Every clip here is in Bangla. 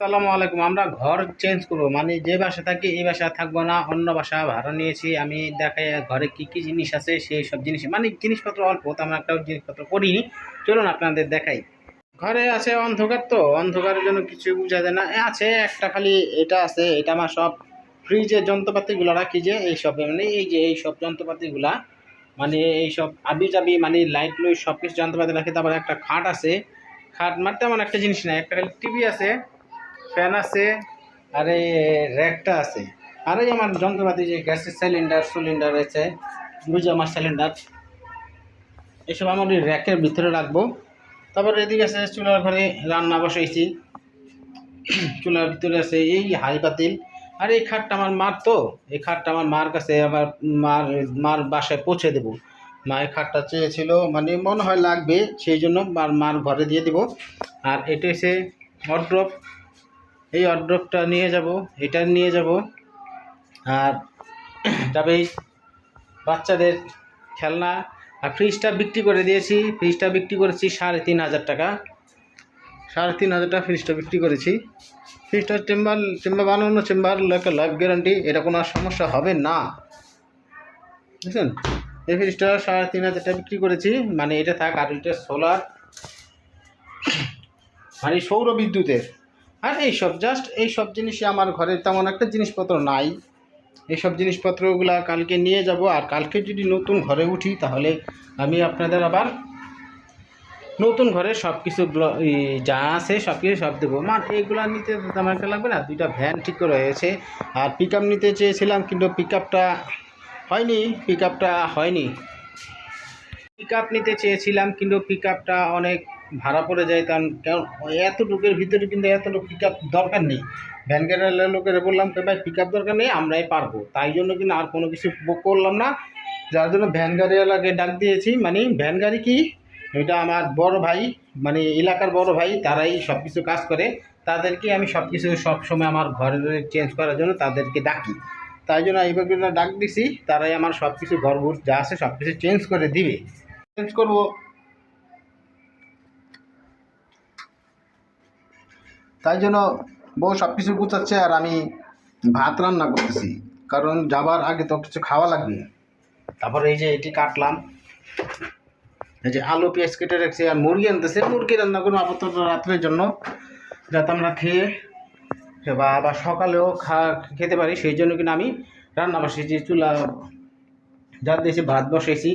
আসসালামু আলাইকুম, আমরা ঘর চেঞ্জ করব। মানে যে বাসা থাকি, এই বাসা থাকব না, অন্য বাসা ভাড়া নিয়েছি। আমি দেখাই ঘরে কি কি জিনিস আছে, সেই সব জিনিস। মানে জিনিসপত্র অল্প তেমন একটা জিনিসপত্র করিনি চলুন আপনাদের দেখাই। ঘরে আছে অন্ধকার তো, অন্ধকারের জন্য কিছু বোঝা যায় না। আছে একটা খালি, এটা আছে, এটা আমার সব ফ্রিজের যন্ত্রপাতিগুলো রাখি যে, এই সব মানে এই যে, এই সব যন্ত্রপাতিগুলা মানে এই সব আবি চাবি মানে লাইট লুই সব কিছু যন্ত্রপাতি রাখি। তারপরে একটা খাট আছে। খাট মানে তেমন একটা জিনিস না একটা খালি টিভি আছে। ফ্যান আছে, আর এই র্যাকটা আছে। আর এই আমার যন্ত্রপাতি যে গ্যাসের সিলিন্ডার সিলিন্ডার আছে বুঝে আমার সিলিন্ডার এসব আমার ওই র্যাকের ভিতরে রাখব। তারপর এদিকে আছে চুলার ঘরে রান্না বসাইছি। চুলার ভিতরে আছে এই হাই পাতিল। আর এই খাটটা আমার মার তো, এই খাটটা আমার মার কাছে আবার মার মার বাসায় পৌঁছে দেবো। মা এই খাটটা চেয়েছিল মানে মনে হয় লাগবে, সেই জন্য মার মার ঘরে দিয়ে দেবো। আর এটা হচ্ছে হটড্রপ এই অর্ডারটা নিয়ে যাব এটা নিয়ে যাব। আর তবে বাচ্চাদের খেলনা আর ফ্রিজটা বিক্রি করে দিয়েছি। ফ্রিজটা বিক্রি করেছি সাড়ে তিন হাজার টাকা। সাড়ে তিন হাজার টাকা ফ্রিজটা বিক্রি করেছি। ফ্রিজটার চেম্বার চেম্বার বানানো চেম্বার লাইফ গ্যারান্টি এটা কোনো আর সমস্যা হবে না। বুঝছেন? এই ফ্রিজটা সাড়ে তিন হাজার টাকা বিক্রি করেছি। মানে এটা থাক, আর এটা সোলার মানে সৌর বিদ্যুতের আর এইসব জাস্ট এইসব জিনিসই আমার ঘরে তেমন একটা জিনিসপত্র নাই। এইসব জিনিসপত্রগুলো কালকে নিয়ে যাব, আর কালকে যদি নতুন ঘরে উঠি, তাহলে আমি আপনাদের আবার নতুন ঘরে সব কিছু যা আছে সব কিছু সব দেবো। মার এইগুলো নিতে তেমন একটা লাগবে না, দুইটা ভ্যান ঠিক করে হয়েছে। আর পিক নিতে চেয়েছিলাম, কিন্তু পিক আপটা হয়নি পিক আপটা হয়নি। পিক নিতে চেয়েছিলাম, কিন্তু পিক অনেক ভাড়া পড়ে যায়, কারণ কারণ এত লোকের ভিতরে কিন্তু এত লোক পিক আপ দরকার নেই। ভ্যান গ্যারেলের লোকেরা বললাম তো ভাই পিক আপ দরকার নেই, আমরাই পারব। তাই জন্য কিন্তু আর কোনো কিছু বুক করলাম না। যার জন্য ভ্যান গাড়িওয়ালাকে ডাক দিয়েছি। মানে ভ্যান গাড়ি কি? এটা আমার বড় ভাই মানে এলাকার বড় ভাই, তারাই সব কিছু কাজ করে। তাদেরকে আমি সব কিছু সবসময় আমার ঘরে চেঞ্জ করার জন্য তাদেরকে ডাকি। তাই জন্য এইভাবে ডাক দিছি। তারাই আমার সব কিছু ঘর ঘুর যা আছে সব কিছু চেঞ্জ করে দিবে। চেঞ্জ করব। তাই জন্য বউ সব কিছু গুছাচ্ছে আর আমি ভাত রান্না করতেছি। কারণ যাবার আগে তো কিছু খাওয়া লাগবে। তারপর এই যে এটি কাটলাম। এই যে আলু, পেঁয়াজ কেটে রাখছি আর মুরগি আনতেছে। মুরগি রান্না করব আপাতত রাত্রের জন্য, যাতে আমরা খেয়ে বা আবার সকালেও খা, খেতে পারি। সেই জন্য কিন্তু আমি রান্না বসেছি, চুলা যার দিয়েছি, ভাত বসেছি।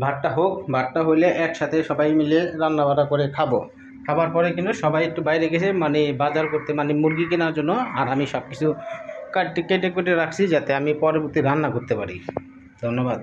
ভাতটা হোক, ভাতটা হইলে একসাথে সবাই মিলে রান্না বান্না করে খাব। খাবার পরে কিন্তু সবাই একটু বাইরে গেছে মানে বাজার করতে মানে মুরগি কেনার জন্য। আর আমি সব কিছু কাটে কেটে কেটে রাখছি যাতে আমি পরবর্তী রান্না করতে পারি। ধন্যবাদ।